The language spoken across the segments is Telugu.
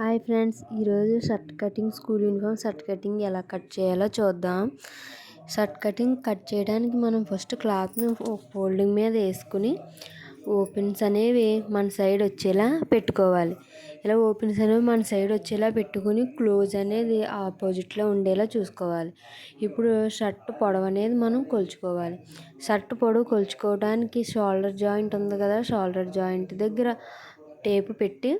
హాయ్ ఫ్రెండ్స్ ఈరోజు shirt cutting school uniform shirt cutting ఎలా కట్ చేయాలో చూద్దాం. షర్ట్ కటింగ్ కట్ చేయడానికి మనం ఫస్ట్ క్లాత్ని ఫోల్డింగ్ మీద వేసుకుని ఓపెన్స్ అనేవి మన సైడ్ వచ్చేలా పెట్టుకోవాలి. ఇలా ఓపెన్స్ అనేవి మన సైడ్ వచ్చేలా పెట్టుకుని క్లోజ్ అనేది ఆపోజిట్లో ఉండేలా చూసుకోవాలి. ఇప్పుడు షర్ట్ పొడవు అనేది మనం కొలుచుకోవాలి. షర్ట్ పొడవు కొలుచుకోవడానికి షోల్డర్ జాయింట్ ఉంది కదా షోల్డర్ జాయింట్ దగ్గర టేపు పెట్టి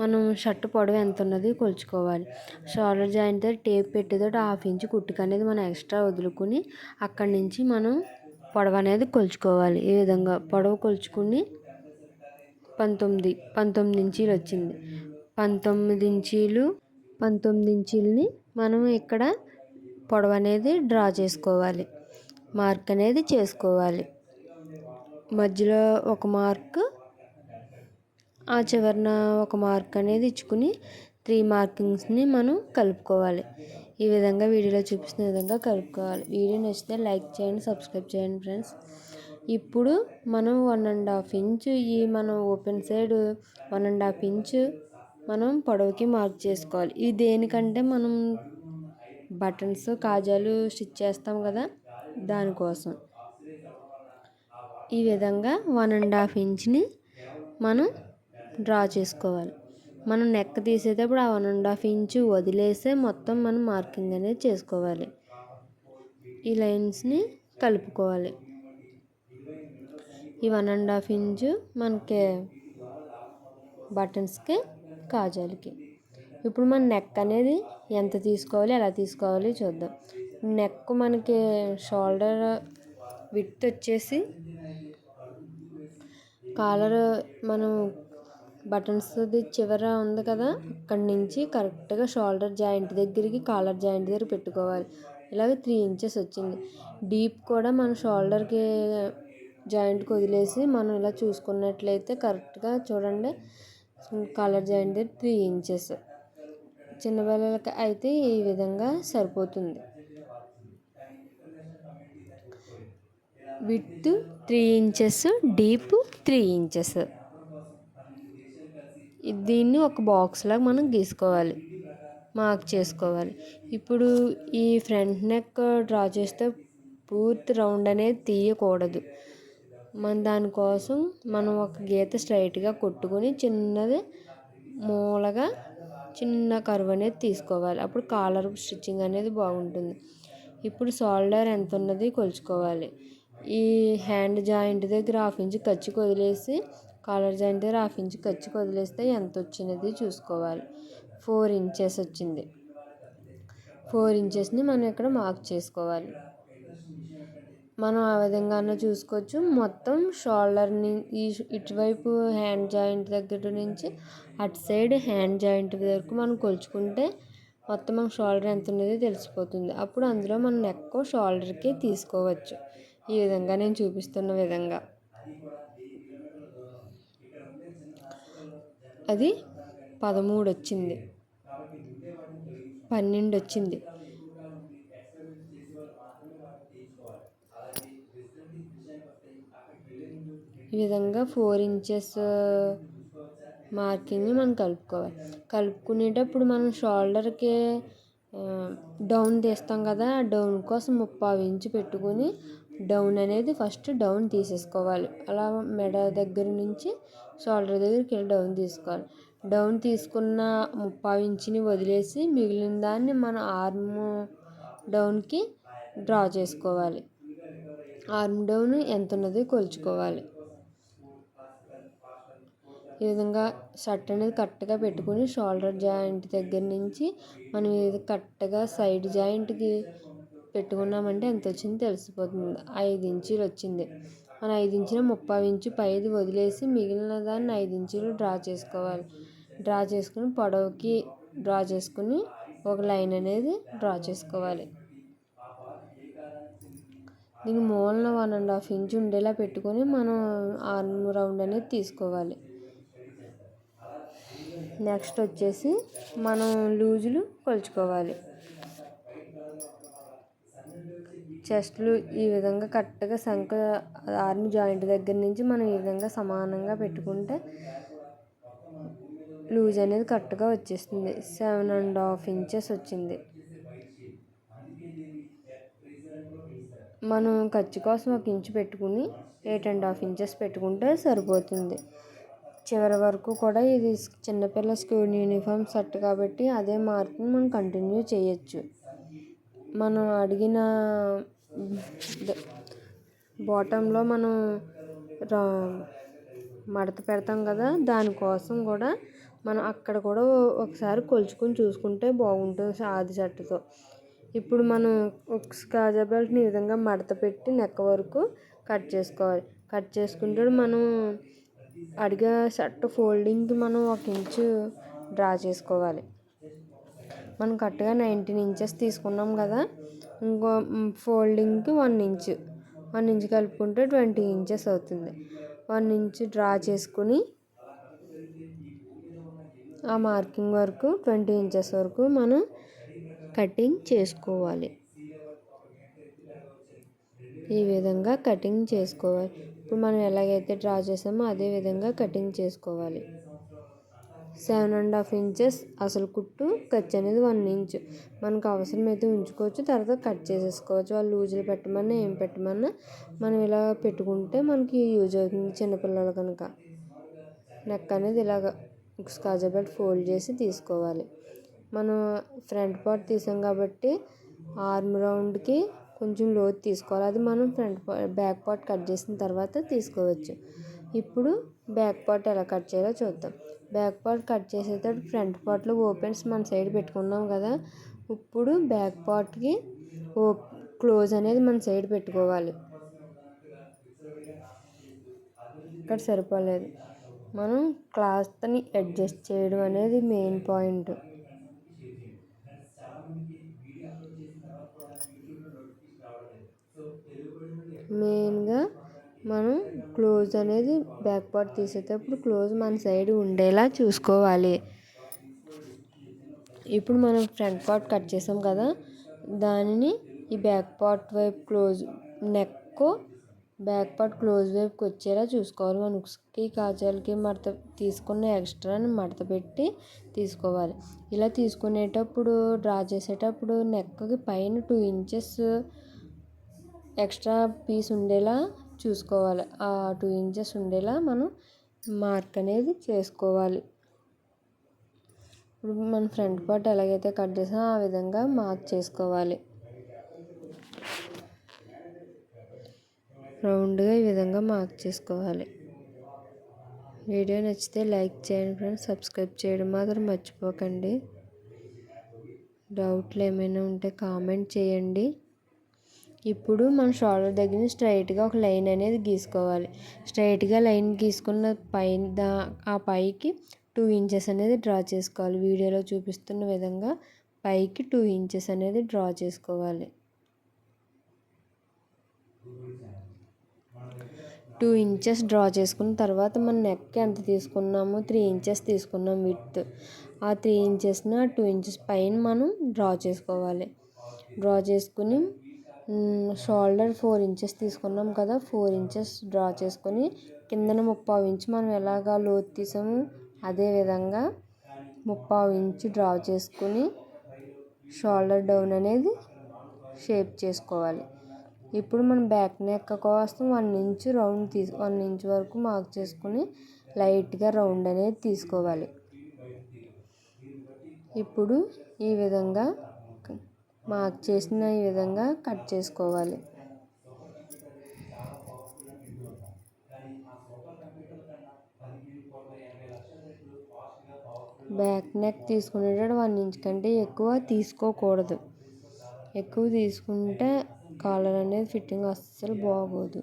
మనం షర్ట్ పొడవు ఎంత ఉన్నది కొలుచుకోవాలి. షోల్డర్ జాయింట్ దగ్గర టేప్ పెట్టేదో హాఫ్ ఇంచ్ కుట్టుకు అనేది మనం ఎక్స్ట్రా వదులుకుని అక్కడి నుంచి మనం పొడవు అనేది కొలుచుకోవాలి. ఈ విధంగా పొడవు కొలుచుకుని పంతొమ్మిది పంతొమ్మిది ఇంచీలు వచ్చింది. పంతొమ్మిది ఇంచీలు పంతొమ్మిది ఇంచీలని మనం ఇక్కడ పొడవు అనేది డ్రా చేసుకోవాలి. మార్క్ అనేది చేసుకోవాలి. మధ్యలో ఒక మార్క్ ఆ చివరన ఒక మార్క్ అనేది ఇచ్చుకుని త్రీ మార్కింగ్స్ని మనం కలుపుకోవాలి. ఈ విధంగా వీడియోలో చూపిస్తున్న విధంగా కలుపుకోవాలి. వీడియో నచ్చితే లైక్ చేయండి సబ్స్క్రైబ్ చేయండి ఫ్రెండ్స్. ఇప్పుడు మనం వన్ అండ్ హాఫ్ ఇంచ్ ఈ మనం open side one and half inch మనం పొడవుకి మార్క్ చేసుకోవాలి. ఇది దేనికంటే మనం బటన్స్ కాజాలు స్టిచ్ చేస్తాం కదా దానికోసం. ఈ విధంగా వన్ అండ్ హాఫ్ ఇంచ్ని మనం డ్రా చేసుకోవాలి. మనం నెక్ తీసేటప్పుడు ఆ వన్ అండ్ హాఫ్ ఇంచు వదిలేసే మొత్తం మనం మార్కింగ్ అనేది చేసుకోవాలి. ఈ లైన్స్ని కలుపుకోవాలి. ఈ వన్ అండ్ హాఫ్ ఇంచు మనకి బటన్స్కి కాజాలకి. ఇప్పుడు మన నెక్ అనేది ఎంత తీసుకోవాలి ఎలా తీసుకోవాలి చూద్దాం. నెక్ మనకి షోల్డర్ విత్ వచ్చేసి కాలర్ మనం బటన్స్ది చివర ఉంది కదా అక్కడి నుంచి కరెక్ట్గా షోల్డర్ జాయింట్ దగ్గరికి కాలర్ జాయింట్ దగ్గర పెట్టుకోవాలి. ఇలాగ త్రీ ఇంచెస్ వచ్చింది. డీప్ కూడా మన షోల్డర్కి జాయింట్కి వదిలేసి మనం ఇలా చూసుకున్నట్లయితే కరెక్ట్గా చూడండి కాలర్ జాయింట్ దగ్గర త్రీ ఇంచెస్. చిన్నపిల్లలకి అయితే ఈ విధంగా సరిపోతుంది. With three inches deep three inches. దీన్ని ఒక బాక్స్ లాగా మనం గీసుకోవాలి. మార్క్ చేసుకోవాలి. ఇప్పుడు ఈ ఫ్రంట్ నెక్ డ్రా చేస్తే పూర్తి రౌండ్ అనేది తీయకూడదు. మన దానికోసం మనం ఒక గీత స్ట్రైట్గా కొట్టుకొని చిన్నది మూలగా చిన్న కర్వ్ అనేది తీసుకోవాలి. అప్పుడు కాలర్ స్టిచ్చింగ్ అనేది బాగుంటుంది. ఇప్పుడు షోల్డర్ ఎంత ఉన్నది కొలుచుకోవాలి. ఈ హ్యాండ్ జాయింట్ దగ్గర హాఫ్ ఇంచ్ కచ్చి వదిలేసి కాలర్ జాయింట్ దగ్గర హాఫ్ ఇంచ్ ఖర్చుకు వదిలేస్తే ఎంత వచ్చినది చూసుకోవాలి. ఫోర్ ఇంచెస్ వచ్చింది. ఫోర్ ఇంచెస్ని మనం ఇక్కడ మార్క్ చేసుకోవాలి. మనం ఆ విధంగానే చూసుకోవచ్చు. మొత్తం షోల్డర్ని ఈ ఇటువైపు హ్యాండ్ జాయింట్ దగ్గర నుంచి అటు సైడ్ హ్యాండ్ జాయింట్ వరకు మనం కొలుచుకుంటే మొత్తం మన షోల్డర్ ఎంత ఉన్నదో తెలిసిపోతుంది. అప్పుడు అందులో మనం నెక్ షోల్డర్కి తీసుకోవచ్చు. ఈ విధంగా నేను చూపిస్తున్న విధంగా. అది పదమూడు వచ్చింది పన్నెండు వచ్చింది ఈ విధంగా ఫోర్ ఇంచెస్ మార్కింగ్ని మనం కలుపుకోవాలి. కలుపుకునేటప్పుడు మనం షోల్డర్కి డౌన్ తీస్తాం కదా డౌన్ కోసం ముప్పావు ఇంచు పెట్టుకొని డౌన్ అనేది ఫస్ట్ డౌన్ తీసేసుకోవాలి. అలా మెడ దగ్గర నుంచి షోల్డర్ దగ్గరికి వెళ్ళి డౌన్ తీసుకోవాలి. డౌన్ తీసుకున్న ముప్పావు ఇంచుని వదిలేసి మిగిలిన దాన్ని మన ఆర్మ్ డౌన్కి డ్రా చేసుకోవాలి. ఆర్మ్ డౌన్ ఎంత ఉన్నది కొలుచుకోవాలి. ఈ విధంగా షర్ట్ అనేది కరెక్ట్గా పెట్టుకుని షోల్డర్ జాయింట్ దగ్గర నుంచి మనం ఇది కరెక్ట్గా సైడ్ జాయింట్కి పెట్టుకున్నామంటే ఎంత వచ్చింది తెలిసిపోతుంది. ఐదు ఇంచులు వచ్చింది. మన ఐదు ఇంచులు ముప్పై ఇంచు పైది వదిలేసి మిగిలిన దాన్ని ఐదు ఇంచులు డ్రా చేసుకోవాలి. డ్రా చేసుకుని పొడవుకి డ్రా చేసుకుని ఒక లైన్ అనేది డ్రా చేసుకోవాలి. దీని మూలన వన్ అండ్ హాఫ్ ఇంచ్ ఉండేలా పెట్టుకొని మనం ఆర్మ్ రౌండ్ అనేది తీసుకోవాలి. నెక్స్ట్ వచ్చేసి మనం లూజులు కొలుచుకోవాలి. చెస్ట్లు ఈ విధంగా కరెక్ట్గా శంఖ ఆర్మ్ జాయింట్ దగ్గర నుంచి మనం ఈ విధంగా సమానంగా పెట్టుకుంటే లూజ్ అనేది కరెక్ట్గా వచ్చేస్తుంది. సెవెన్ అండ్ హాఫ్ ఇంచెస్ వచ్చింది. మనం ఖర్చు కోసం ఒక ఇంచు పెట్టుకుని ఎయిట్ అండ్ హాఫ్ ఇంచెస్ పెట్టుకుంటే సరిపోతుంది. చివరి వరకు కూడా ఇది చిన్నపిల్ల స్కూల్ యూనిఫామ్ సెట్ కాబట్టి అదే మార్క్ని మనం కంటిన్యూ చేయొచ్చు. మనం అడిగిన బాటంలో మనం రా మడత పెడతాం కదా దానికోసం కూడా మనం అక్కడ కూడా ఒకసారి కొలుచుకొని చూసుకుంటే బాగుంటుంది ఆది షర్ట్తో ఇప్పుడు మనం ఒక కాజా బెల్ట్ని ఈ విధంగా మడత పెట్టి నెక్క వరకు కట్ చేసుకోవాలి. కట్ చేసుకుంటే మనం అడిగే షర్ట్ ఫోల్డింగ్కి మనం ఒక ఇంచు డ్రా చేసుకోవాలి. మనం కరెక్ట్గా నైన్టీన్ ఇంచెస్ తీసుకున్నాం కదా ఇంకో ఫోల్డింగ్కి వన్ ఇంచ్. వన్ ఇంచ్ కలుపుకుంటే ట్వంటీ ఇంచెస్ అవుతుంది. వన్ ఇంచ్ డ్రా చేసుకుని ఆ మార్కింగ్ వరకు ట్వంటీ ఇంచెస్ వరకు మనం కటింగ్ చేసుకోవాలి. ఈ విధంగా కటింగ్ చేసుకోవాలి. ఇప్పుడు మనం ఎలాగైతే డ్రా చేసామో అదే విధంగా కటింగ్ చేసుకోవాలి. సెవెన్ అండ్ హాఫ్ ఇంచెస్ అసలు కుట్టు ఖర్చు అనేది వన్ ఇంచ్. మనకు అవసరమైతే ఉంచుకోవచ్చు తర్వాత కట్ చేసేసుకోవచ్చు. వాళ్ళు లూజులు పెట్టమన్నా ఏం పెట్టమన్నా మనం ఇలా పెట్టుకుంటే మనకి యూజ్ అవుతుంది చిన్నపిల్లలు కనుక. నెక్ అనేది ఇలాగ స్కాచ్ బెల్ట్ ఫోల్డ్ చేసి తీసుకోవాలి. మనం ఫ్రంట్ పార్ట్ తీసాం కాబట్టి ఆర్మ్ రౌండ్కి కొంచెం లోతు తీసుకోవాలి. అది మనం ఫ్రంట్ బ్యాక్ పార్ట్ కట్ చేసిన తర్వాత తీసుకోవచ్చు. ఇప్పుడు బ్యాక్ పార్ట్ ఎలా కట్ చేయాలో చూద్దాం. బ్యాక్ పార్ట్ కట్ చేసేటప్పుడు ఫ్రంట్ పార్ట్లో ఓపెన్స్ మన సైడ్ పెట్టుకున్నాం కదా. ఇప్పుడు బ్యాక్ పార్ట్కి ఓ క్లోజ్ అనేది మన సైడ్ పెట్టుకోవాలి. ఇక్కడ సరిపోలేదు. మనం క్లాత్ని అడ్జస్ట్ చేయడం అనేది మెయిన్ పాయింట్. మెయిన్గా మనం క్లోజ్ అనేది బ్యాక్ పార్ట్ తీసేటప్పుడు క్లోజ్ మన సైడ్ ఉండేలా చూసుకోవాలి. ఇప్పుడు మనం ఫ్రంట్ పార్ట్ కట్ చేసాం కదా దానిని ఈ బ్యాక్ పార్ట్ వైపు close neck back part close వైపుకి వచ్చేలా చూసుకోవాలి. మన ఉక్స్కి కాజాలకి మడత తీసుకున్న ఎక్స్ట్రాని మడత పెట్టి తీసుకోవాలి. ఇలా తీసుకునేటప్పుడు డ్రా చేసేటప్పుడు నెక్కి పైన టూ ఇంచెస్ ఎక్స్ట్రా పీస్ ఉండేలా చూసుకోవాలి. ఆ టూ ఇంచెస్ ఉండేలా మనం మార్క్ అనేది చేసుకోవాలి. ఇప్పుడు మన ఫ్రంట్ పార్ట్ ఎలాగైతే కట్ చేసామో ఆ విధంగా మార్క్ చేసుకోవాలి. రౌండ్గా ఈ విధంగా మార్క్ చేసుకోవాలి. వీడియో నచ్చితే లైక్ చేయండి ఫ్రెండ్స్. సబ్స్క్రైబ్ చేయడం మాత్రం మర్చిపోకండి. డౌట్లు ఏమైనా ఉంటే కామెంట్ చేయండి. ఇప్పుడు మన షోల్డర్ దగ్గర స్ట్రైట్గా ఒక లైన్ అనేది గీసుకోవాలి. స్ట్రైట్గా లైన్ గీసుకున్న పైన దా ఆ పైకి టూ ఇంచెస్ అనేది డ్రా చేసుకోవాలి. వీడియోలో చూపిస్తున్న విధంగా పైకి టూ ఇంచెస్ అనేది డ్రా చేసుకోవాలి. టూ ఇంచెస్ డ్రా చేసుకున్న తర్వాత మన నెక్ ఎంత తీసుకున్నామో త్రీ ఇంచెస్ తీసుకున్నాం విత్ ఆ త్రీ ఇంచెస్ని ఆ టూ ఇంచెస్ పైన మనం డ్రా చేసుకోవాలి. డ్రా చేసుకుని షోల్డర్ ఫోర్ ఇంచెస్ తీసుకున్నాం కదా ఫోర్ ఇంచెస్ డ్రా చేసుకొని కిందన ముప్పావు ఇంచు మనం ఎలాగా లోతు తీసాము అదేవిధంగా ముప్పావు ఇంచు డ్రా చేసుకుని షోల్డర్ డౌన్ అనేది షేప్ చేసుకోవాలి. ఇప్పుడు మనం బ్యాక్ నెక్ కోసం వన్ ఇంచ్ రౌండ్ తీసు వన్ ఇంచ్ వరకు మార్క్ చేసుకుని లైట్గా రౌండ్ అనేది తీసుకోవాలి. ఇప్పుడు ఈ విధంగా మార్క్ చేసిన ఈ విధంగా కట్ చేసుకోవాలి. బ్యాక్ నెక్ తీసుకునేటప్పుడు వన్ ఇంచ్ కంటే ఎక్కువ తీసుకోకూడదు. ఎక్కువ తీసుకుంటే కాలర్ అనేది ఫిట్టింగ్ అస్సలు బాగోదు.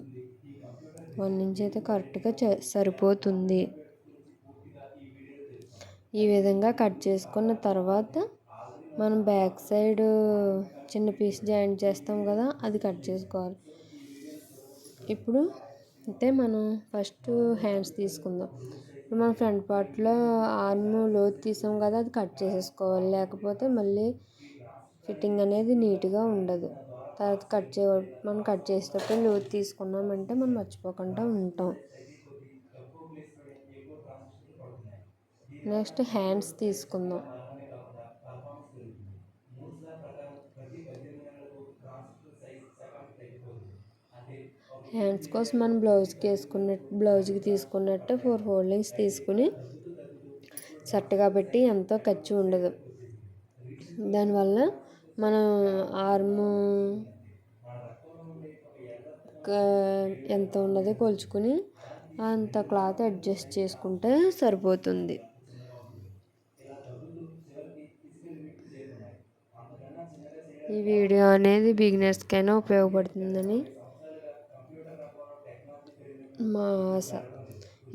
వన్ ఇంచ్ అయితే కరెక్ట్గా సరిపోతుంది. ఈ విధంగా కట్ చేసుకున్న తర్వాత మనం బ్యాక్ సైడ్ చిన్న పీస్ జాయింట్ చేస్తాం కదా అది కట్ చేసుకోవాలి. ఇప్పుడు అయితే మనం ఫస్ట్ హ్యాండ్స్ తీసుకుందాం. ఇప్పుడు మనం ఫ్రంట్ పార్ట్లో ఆర్మ్ లోతు తీసాం కదా అది కట్ చేసేసుకోవాలి. లేకపోతే మళ్ళీ ఫిట్టింగ్ అనేది నీట్గా ఉండదు. తర్వాత కట్ చే మనం కట్ చేసేటప్పుడు లోతు తీసుకున్నామంటే మనం మర్చిపోకుండా ఉంటాం. నెక్స్ట్ హ్యాండ్స్ తీసుకుందాం. హ్యాండ్స్ కోసం మనం బ్లౌజ్కి వేసుకున్నట్టు బ్లౌజ్కి తీసుకున్నట్టు ఫోర్ ఫోల్డింగ్స్ తీసుకుని చక్కగా పెట్టి ఎంతో ఖర్చు ఉండదు. దానివల్ల మనం ఆర్మ్ ఎంత ఉన్నదో కొలుచుకుని అంత క్లాత్ అడ్జస్ట్ చేసుకుంటే సరిపోతుంది. ఈ వీడియో అనేది బిగినర్స్కైనా ఉపయోగపడుతుందని మా ఆశ.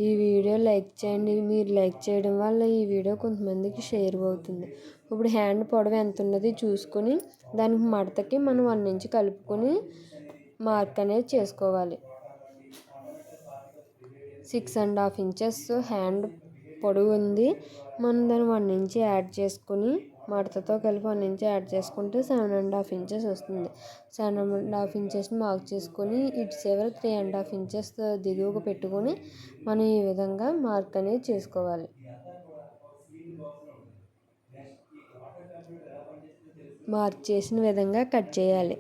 ఈ వీడియో లైక్ చేయండి. మీరు లైక్ చేయడం వల్ల ఈ వీడియో కొంతమందికి షేర్ అవుతుంది. ఇప్పుడు హ్యాండ్ పొడవు ఎంత ఉన్నది చూసుకొని దానికి మడతకి మనం వన్ ఇంచ్ కలుపుకొని మార్క్ అనేది చేసుకోవాలి. Six and half inches hand పొడవు ఉంది. మనం దాన్ని వన్ ఇంచ్ యాడ్ చేసుకొని మడతతో కలిపి వన్ ఇంచ్ యాడ్ చేసుకుంటే సెవెన్ అండ్ హాఫ్ ఇంచెస్ వస్తుంది. సెవెన్ అండ్ హాఫ్ ఇంచెస్ని మార్క్ చేసుకొని ఇటు చివర త్రీ అండ్ హాఫ్ ఇంచెస్ దిగువకు పెట్టుకొని మనం ఈ విధంగా మార్క్ అనేది చేసుకోవాలి. మార్క్ చేసిన విధంగా కట్ చేయాలి.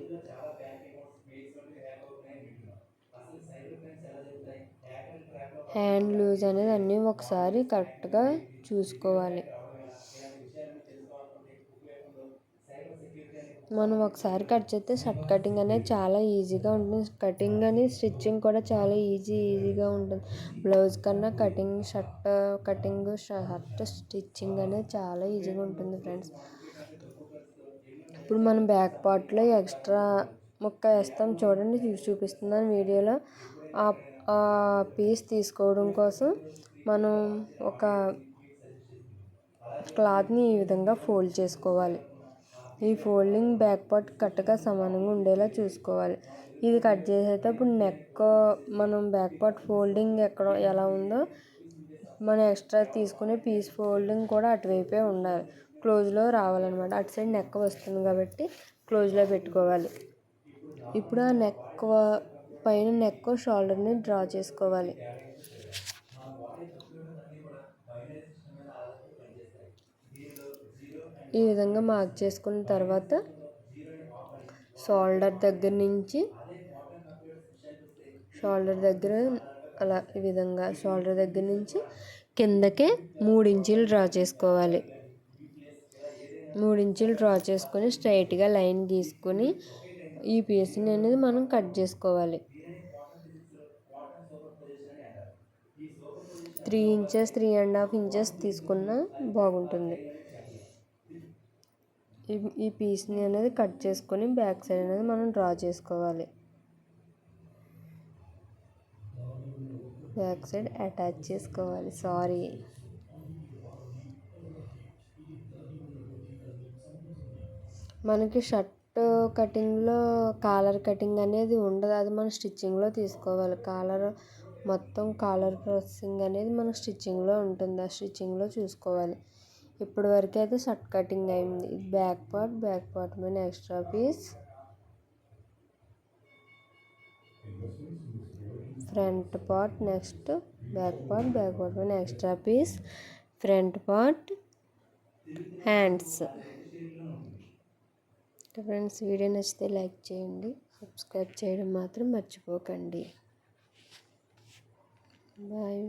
హ్యాండ్ లూజ్ అనేది అన్నీ ఒకసారి కరెక్ట్గా చూసుకోవాలి. మనం ఒకసారి కట్ చేస్తే షర్ట్ కటింగ్ అనేది చాలా ఈజీగా ఉంటుంది. కటింగ్ అని స్టిచ్చింగ్ కూడా చాలా ఈజీ ఈజీగా ఉంటుంది. బ్లౌజ్ కన్నా cutting shirt cutting shirt stitching అనేది చాలా ఈజీగా ఉంటుంది ఫ్రెండ్స్. ఇప్పుడు మనం బ్యాక్ పార్ట్లో ఎక్స్ట్రా ముక్క వేస్తాం. చూడండి చూపిస్తున్నాను వీడియోలో. ఆ పీస్ తీసుకోవడం కోసం మనం ఒక క్లాత్ని ఈ విధంగా ఫోల్డ్ చేసుకోవాలి. ఈ ఫోల్డింగ్ బ్యాక్ పార్ట్ కరెక్ట్గా సమానంగా ఉండేలా చూసుకోవాలి. ఇది కట్ చేసేటప్పుడు నెక్ మనం బ్యాక్ పార్ట్ ఫోల్డింగ్ ఎక్కడ ఎలా ఉందో మనం ఎక్స్ట్రా తీసుకునే పీస్ ఫోల్డింగ్ కూడా అటువైపే ఉండాలి. క్లోజ్లో రావాలన్నమాట. అటు సైడ్ నెక్ వస్తుంది కాబట్టి క్లోజ్లో పెట్టుకోవాలి. ఇప్పుడు ఆ నెక్ పైన నెక్ షోల్డర్ని డ్రా చేసుకోవాలి. ఈ విధంగా మార్క్ చేసుకున్న తర్వాత షోల్డర్ దగ్గర నుంచి షోల్డర్ దగ్గర అలా ఈ విధంగా షోల్డర్ దగ్గర నుంచి కిందకే మూడు ఇంచులు డ్రా చేసుకోవాలి. మూడు ఇంచులు డ్రా చేసుకొని స్ట్రైట్గా లైన్ గీసుకొని ఈ పీస్ని అనేది మనం కట్ చేసుకోవాలి. Three inches three and half inches తీసుకున్నా బాగుంటుంది. ఈ ఈ పీస్ని అనేది కట్ చేసుకొని బ్యాక్ సైడ్ అనేది మనం డ్రా చేసుకోవాలి. బ్యాక్ సైడ్ అటాచ్ చేసుకోవాలి. సారీ మనకి షర్ట్ కటింగ్లో కాలర్ కటింగ్ అనేది ఉండదు. అది మనం స్టిచ్చింగ్లో తీసుకోవాలి. కాలర్ మొత్తం కాలర్ ప్రాసెసింగ్ అనేది మన స్టిచ్చింగ్లో ఉంటుంది. ఆ స్టిచ్చింగ్లో చూసుకోవాలి. ఇప్పటి వరకు అయితే షర్ట్ కటింగ్ అయింది. బ్యాక్ పార్ట్ బ్యాక్ పార్ట్ మీద extra piece. Front part next back part back part మీద extra piece. Front part hands. Friends video నచ్చితే లైక్ చేయండి. సబ్స్క్రైబ్ చేయడం మాత్రం మర్చిపోకండి. బాయ్.